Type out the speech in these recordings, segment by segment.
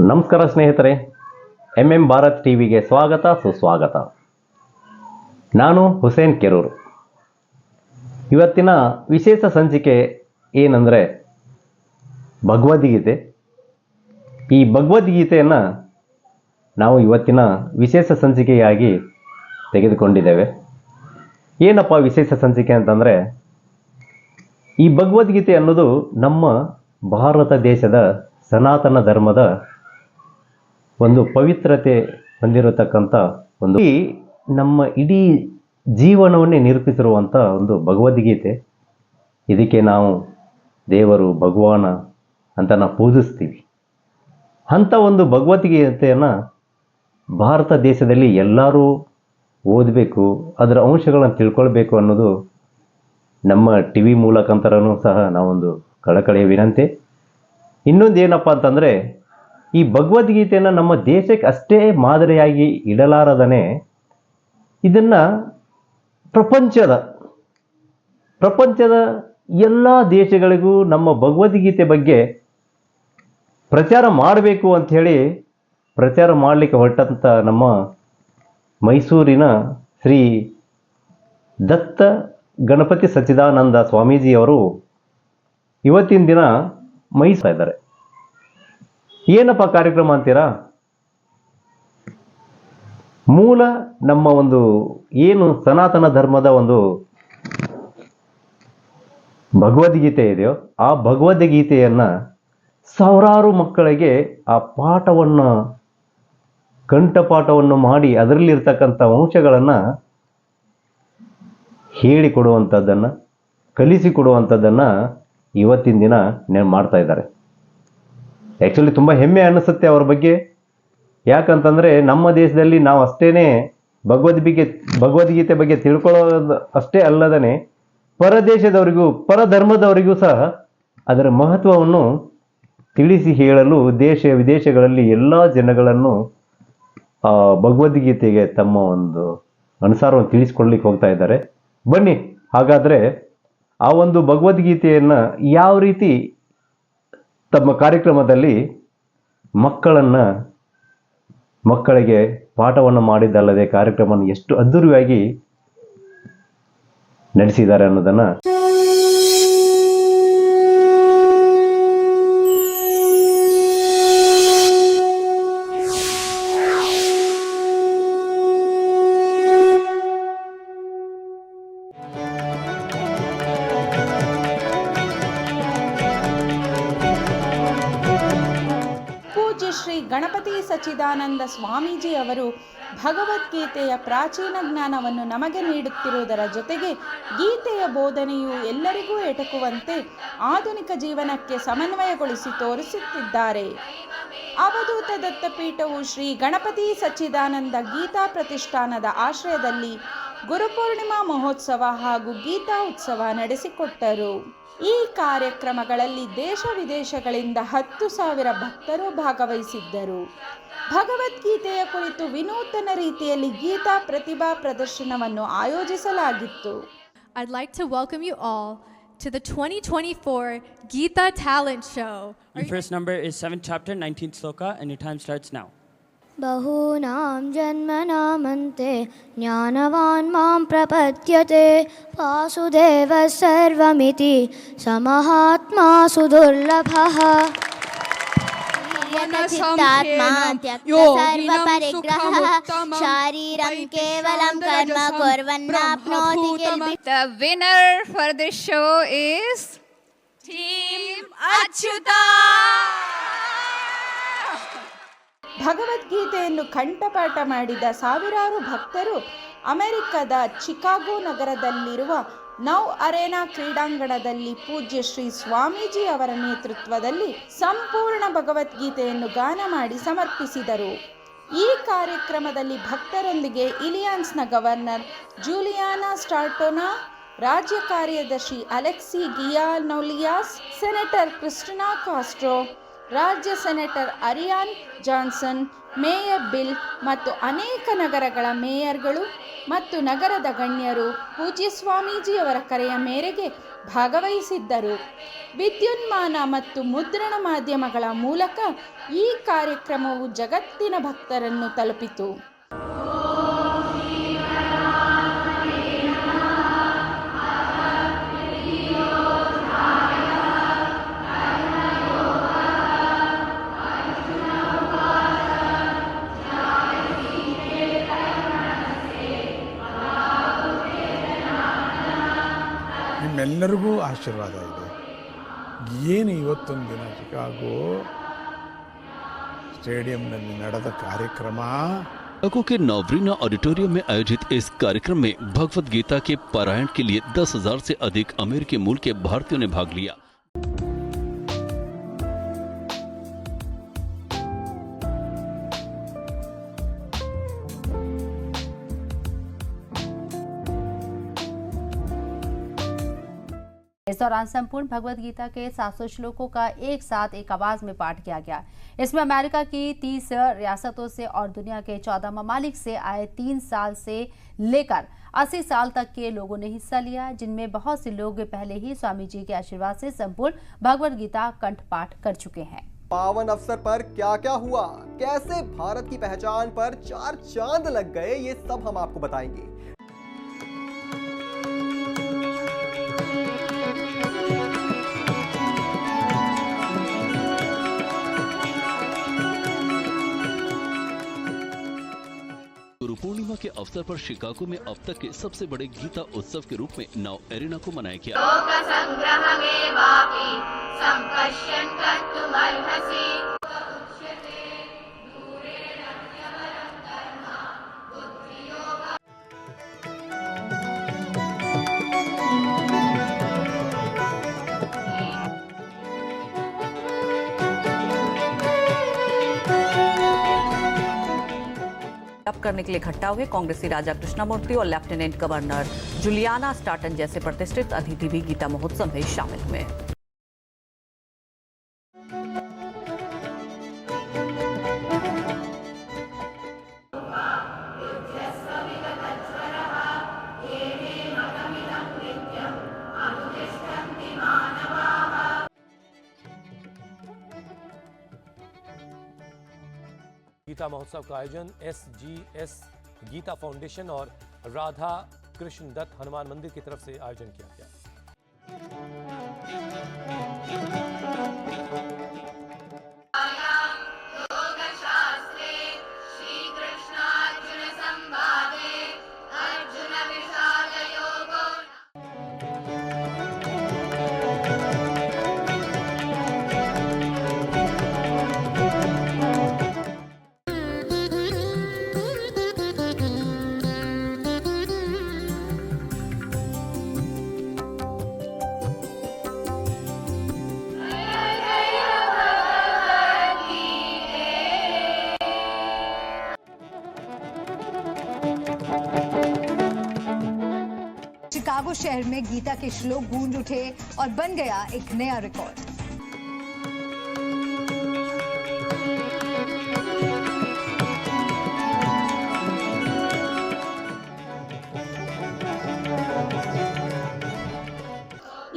ನಮಸ್ಕಾರ ಸ್ನೇಹಿತರೆ M M Bharat ಟಿವಿಗೆ ಸ್ವಾಗತ, ಸುಸ್ವಾಗತ. ನಾನು ಹುಸೇನ್ ಕೆರೂರು. ಇವತ್ತಿನ ವಿಶೇಷ ಸಂಚಿಕೆ ಏನಂದರೆ ಭಗವದ್ಗೀತೆ. ಈ ಭಗವದ್ಗೀತೆಯನ್ನು ನಾವು ಇವತ್ತಿನ ವಿಶೇಷ ಸಂಚಿಕೆಯಾಗಿ ತೆಗೆದುಕೊಂಡಿದ್ದೇವೆ. ಏನಪ್ಪ ವಿಶೇಷ ಸಂಚಿಕೆ ಅಂತಂದರೆ, ಈ ಭಗವದ್ಗೀತೆ ಅನ್ನೋದು ನಮ್ಮ ಭಾರತ ದೇಶದ ಸನಾತನ ಧರ್ಮದ ಒಂದು ಪವಿತ್ರತೆ ಹೊಂದಿರತಕ್ಕಂಥ ಒಂದು ನಮ್ಮ ಇಡೀ ಜೀವನವನ್ನೇ ನಿರೂಪಿಸಿರುವಂಥ ಒಂದು ಭಗವದ್ಗೀತೆ. ಇದಕ್ಕೆ ನಾವು ದೇವರು, ಭಗವಾನ ಅಂತ ನಾವು ಪೂಜಿಸ್ತೀವಿ. ಅಂಥ ಒಂದು ಭಗವದ್ಗೀತೆಯನ್ನು ಭಾರತ ದೇಶದಲ್ಲಿ ಎಲ್ಲರೂ ಓದಬೇಕು, ಅದರ ಅಂಶಗಳನ್ನು ತಿಳ್ಕೊಳ್ಬೇಕು ಅನ್ನೋದು ನಮ್ಮ ಟಿ ವಿ ಮೂಲಕಾಂತರನೂ ಸಹ ನಾವೊಂದು ಕಳಕಳಿಯ ವಿನಂತಿ. ಇನ್ನೊಂದು ಏನಪ್ಪ ಅಂತಂದರೆ ಈ ಭಗವದ್ಗೀತೆಯನ್ನು ನಮ್ಮ ದೇಶಕ್ಕೆ ಅಷ್ಟೇ ಮಾದರಿಯಾಗಿ ಇಡಲಾರದನೆ ಇದನ್ನು ಪ್ರಪಂಚದ ಪ್ರಪಂಚದ ಎಲ್ಲ ದೇಶಗಳಿಗೂ ನಮ್ಮ ಭಗವದ್ಗೀತೆ ಬಗ್ಗೆ ಪ್ರಚಾರ ಮಾಡಬೇಕು ಅಂಥೇಳಿ ಪ್ರಚಾರ ಮಾಡಲಿಕ್ಕೆ ಹೊರಟಂಥ ನಮ್ಮ ಮೈಸೂರಿನ ಶ್ರೀ ದತ್ತ ಗಣಪತಿ ಸಚ್ಚಿದಾನಂದ ಸ್ವಾಮೀಜಿಯವರು ಇವತ್ತಿನ ದಿನ ಮೈಸೂರು ಇದ್ದಾರೆ ಏನಪ್ಪ ಕಾರ್ಯಕ್ರಮ ಅಂತೀರಾ? ಮೂಲ ನಮ್ಮ ಒಂದು ಏನು ಸನಾತನ ಧರ್ಮದ ಒಂದು ಭಗವದ್ಗೀತೆ ಇದೆಯೋ, ಆ ಭಗವದ್ಗೀತೆಯನ್ನು ಸಾವಿರಾರು ಮಕ್ಕಳಿಗೆ ಆ ಪಾಠವನ್ನು, ಕಂಠಪಾಠವನ್ನು ಮಾಡಿ ಅದರಲ್ಲಿರ್ತಕ್ಕಂಥ ಅಂಶಗಳನ್ನು ಹೇಳಿಕೊಡುವಂಥದ್ದನ್ನು, ಕಲಿಸಿಕೊಡುವಂಥದ್ದನ್ನು ಇವತ್ತಿನ ದಿನ ಮಾಡ್ತಾ ಇದ್ದಾರೆ. ಆ್ಯಕ್ಚುಲಿ ತುಂಬ ಹೆಮ್ಮೆ ಅನ್ನಿಸುತ್ತೆ ಅವ್ರ ಬಗ್ಗೆ. ಯಾಕಂತಂದರೆ ನಮ್ಮ ದೇಶದಲ್ಲಿ ನಾವು ಅಷ್ಟೇ ಭಗವದ್ಗೀತೆ ಭಗವದ್ಗೀತೆ ಬಗ್ಗೆ ತಿಳ್ಕೊಳ್ಳೋದು ಅಷ್ಟೇ ಅಲ್ಲದೇ ಪರದೇಶದವರಿಗೂ ಪರಧರ್ಮದವರಿಗೂ ಸಹ ಅದರ ಮಹತ್ವವನ್ನು ತಿಳಿಸಿ ಹೇಳಲು ದೇಶ, ವಿದೇಶಗಳಲ್ಲಿ ಎಲ್ಲ ಜನಗಳನ್ನು ಭಗವದ್ಗೀತೆಗೆ ತಮ್ಮ ಒಂದು ಅನುಸಾರವನ್ನು ತಿಳಿಸ್ಕೊಡ್ಲಿಕ್ಕೆ ಹೋಗ್ತಾ ಇದ್ದಾರೆ. ಬನ್ನಿ, ಹಾಗಾದರೆ ಆ ಒಂದು ಭಗವದ್ಗೀತೆಯನ್ನು ಯಾವ ರೀತಿ ತಮ್ಮ ಕಾರ್ಯಕ್ರಮದಲ್ಲಿ ಮಕ್ಕಳನ್ನು ಮಕ್ಕಳಿಗೆ ಪಾಠವನ್ನು ಮಾಡಿದ್ದಲ್ಲದೆ ಕಾರ್ಯಕ್ರಮವನ್ನು ಎಷ್ಟು ಅದ್ಧೂರಿಯಾಗಿ ನಡೆಸಿದ್ದಾರೆ ಅನ್ನೋದನ್ನು ಶ್ರೀ ಗಣಪತಿ ಸಚ್ಚಿದಾನಂದ ಸ್ವಾಮೀಜಿ ಅವರು ಭಗವದ್ಗೀತೆಯ ಪ್ರಾಚೀನ ಜ್ಞಾನವನ್ನು ನಮಗೆ ನೀಡುತ್ತಿರುವುದರ ಜೊತೆಗೆ ಗೀತೆಯ ಬೋಧನೆಯು ಎಲ್ಲರಿಗೂ ಎಟಕುವಂತೆ ಆಧುನಿಕ ಜೀವನಕ್ಕೆ ಸಮನ್ವಯಗೊಳಿಸಿ ತೋರಿಸುತ್ತಿದ್ದಾರೆ. ಅವಧೂತ ದತ್ತಪೀಠವು ಶ್ರೀ ಗಣಪತಿ ಸಚ್ಚಿದಾನಂದ ಗೀತಾ ಪ್ರತಿಷ್ಠಾನದ ಆಶ್ರಯದಲ್ಲಿ ಗುರುಪೂರ್ಣಿಮಾ ಮಹೋತ್ಸವ ಹಾಗೂ ಗೀತಾ ಉತ್ಸವ ನಡೆಸಿಕೊಟ್ಟರು. ಈ ಕಾರ್ಯಕ್ರಮಗಳಲ್ಲಿ ದೇಶ ವಿದೇಶಗಳಿಂದ ಹತ್ತು ಸಾವಿರ ಭಕ್ತರು ಭಾಗವಹಿಸಿದ್ದರು ಭಗವದ್ಗೀತೆಯ ಕುರಿತು ವಿನೂತನ ರೀತಿಯಲ್ಲಿ ಗೀತಾ ಪ್ರತಿಭಾ ಪ್ರದರ್ಶನವನ್ನು ಆಯೋಜಿಸಲಾಗಿತ್ತು I'd like to welcome you all to the 2024 Gita Talent Show. Your first number is 7th chapter, 19th sloka, and your time starts now. बहूनां जन्मनामन्ते ज्ञानवान् माँ प्रपद्यते वासुदेवः सर्वमिति समहात्मा सुदुर्लभः। शारीरं केवलं कर्म कुर्वन्नाप्नोति The winner for this show is Team Achyuta. ಭಗವದ್ಗೀತೆಯನ್ನು ಕಂಠಪಾಠ ಮಾಡಿದ ಸಾವಿರಾರು ಭಕ್ತರು ಅಮೆರಿಕದ ಚಿಕಾಗೋ ನಗರದಲ್ಲಿರುವ ನೌ ಅರೇನಾ ಕ್ರೀಡಾಂಗಣದಲ್ಲಿ ಪೂಜ್ಯ ಶ್ರೀ ಸ್ವಾಮೀಜಿ ಅವರ ನೇತೃತ್ವದಲ್ಲಿ ಸಂಪೂರ್ಣ ಭಗವದ್ಗೀತೆಯನ್ನು ಗಾನ ಮಾಡಿ ಸಮರ್ಪಿಸಿದರು. ಈ ಕಾರ್ಯಕ್ರಮದಲ್ಲಿ ಭಕ್ತರೊಂದಿಗೆ ಇಲಿಯಾನ್ಸ್ನ ಗವರ್ನರ್ ಜೂಲಿಯಾನಾ ಸ್ಟಾರ್ಟೋನಾ, ರಾಜ್ಯ ಕಾರ್ಯದರ್ಶಿ Alexi Giannoulias, senator Cristina Castro ರಾಜ್ಯ senator Arian Johnson, mayor Bill ಮತ್ತು ಅನೇಕ ನಗರಗಳ ಮೇಯರ್ಗಳು ಮತ್ತು ನಗರದ ಗಣ್ಯರು ಪೂಜ್ಯ ಸ್ವಾಮೀಜಿಯವರ ಕರೆಯ ಮೇರೆಗೆ ಭಾಗವಹಿಸಿದ್ದರು. ವಿದ್ಯುನ್ಮಾನ ಮತ್ತು ಮುದ್ರಣ ಮಾಧ್ಯಮಗಳ ಮೂಲಕ ಈ ಕಾರ್ಯಕ್ರಮವು ಜಗತ್ತಿನ ಭಕ್ತರನ್ನು ತಲುಪಿತು. ನಿಮ್ಮೆಲ್ಲರಿಗೂ ಆಶೀರ್ವಾದ ಇದೆ ಏನು ಇವತ್ತೊಂದು ದಿನ ಚಿಕಾಗೋ ಸ್ಟೇಡಿಯಂನಲ್ಲಿ ನಡೆದ ಕಾರ್ಯಕ್ರಮ शिकागो के नवरीना ऑडिटोरियम में आयोजित इस कार्यक्रम में भगवत गीता के पारायण के लिए दस हजार से अधिक अमेरिकी मूल के भारतीयों ने भाग लिया इस दौरान संपूर्ण भगवत गीता के 700 श्लोकों का एक साथ एक आवाज़ में पाठ किया गया। इसमें अमेरिका की 30 रियासतों से और दुनिया के 14 ममालिक से आए तीन साल से लेकर 80 साल तक के लोगों ने हिस्सा लिया, जिनमें बहुत से लोग पहले ही स्वामी जी के आशीर्वाद से संपूर्ण भगवत गीता कंठ पाठ कर चुके हैं। पावन अवसर पर क्या क्या हुआ? कैसे भारत की पहचान पर चार चाँद लग गए? ये सब हम आपको बताएँगे। गुरु पूर्णिमा के अवसर पर शिकागो में अब तक के सबसे बड़े गीता उत्सव के रूप में नव एरिना को मनाया गया। करने के लिए इकट्ठा हुए कांग्रेसी राजा कृष्णमूर्ति और लेफ्टिनेंट गवर्नर जुलियाना स्टार्टन जैसे प्रतिष्ठित अतिथि भी गीता महोत्सव में शामिल हुए। गीता महोत्सव का आयोजन S G S Gita foundation और राधा कृष्ण दत्त हनुमान मंदिर की तरफ़ से आयोजन किया गया। शिकागो शहर में गीता के श्लोक गूंज उठे और बन गया एक नया रिकॉर्ड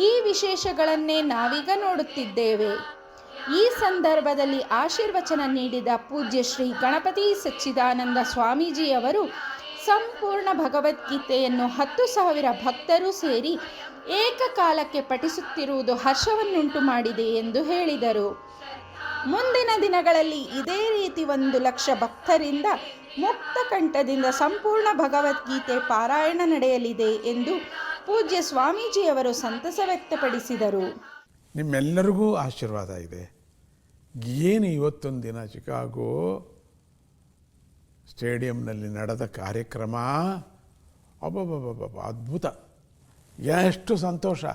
ಈ ವಿಶೇಷಗಳನ್ನೇ ನಾವೀಗ ನೋಡುತ್ತಿದ್ದೇವೆ ಈ ಸಂದರ್ಭದಲ್ಲಿ ಆಶೀರ್ವಚನ ನೀಡಿದ ಪೂಜ್ಯ ಶ್ರೀ ಗಣಪತಿ ಸಚ್ಚಿದಾನಂದ ಸ್ವಾಮೀಜಿಯವರು ಸಂಪೂರ್ಣ ಭಗವದ್ಗೀತೆಯನ್ನು ಹತ್ತು ಸಾವಿರ ಭಕ್ತರು ಸೇರಿ ಏಕಕಾಲಕ್ಕೆ ಪಠಿಸುತ್ತಿರುವುದು ಹರ್ಷವನ್ನುಂಟು ಮಾಡಿದೆ ಎಂದು ಹೇಳಿದರು. ಮುಂದಿನ ದಿನಗಳಲ್ಲಿ ಇದೇ ರೀತಿ ಒಂದು ಲಕ್ಷ ಭಕ್ತರಿಂದ ಮುಕ್ತ ಕಂಠದಿಂದ ಸಂಪೂರ್ಣ ಭಗವದ್ಗೀತೆ ಪಾರಾಯಣ ನಡೆಯಲಿದೆ ಎಂದು ಪೂಜ್ಯ ಸ್ವಾಮೀಜಿಯವರು ಸಂತಸ ವ್ಯಕ್ತಪಡಿಸಿದರು. ನಿಮ್ಮೆಲ್ಲರಿಗೂ ಆಶೀರ್ವಾದ ಇದೆ. ಏನು ಇವತ್ತೊಂದು ದಿನ ಚಿಕಾಗೋ ಸ್ಟೇಡಿಯಂನಲ್ಲಿ ನಡೆದ ಕಾರ್ಯಕ್ರಮ. ಅಬ್ಬಬ್ಬಬ್ಬಬ್ಬ ಅದ್ಭುತ. ಎಷ್ಟು ಸಂತೋಷ.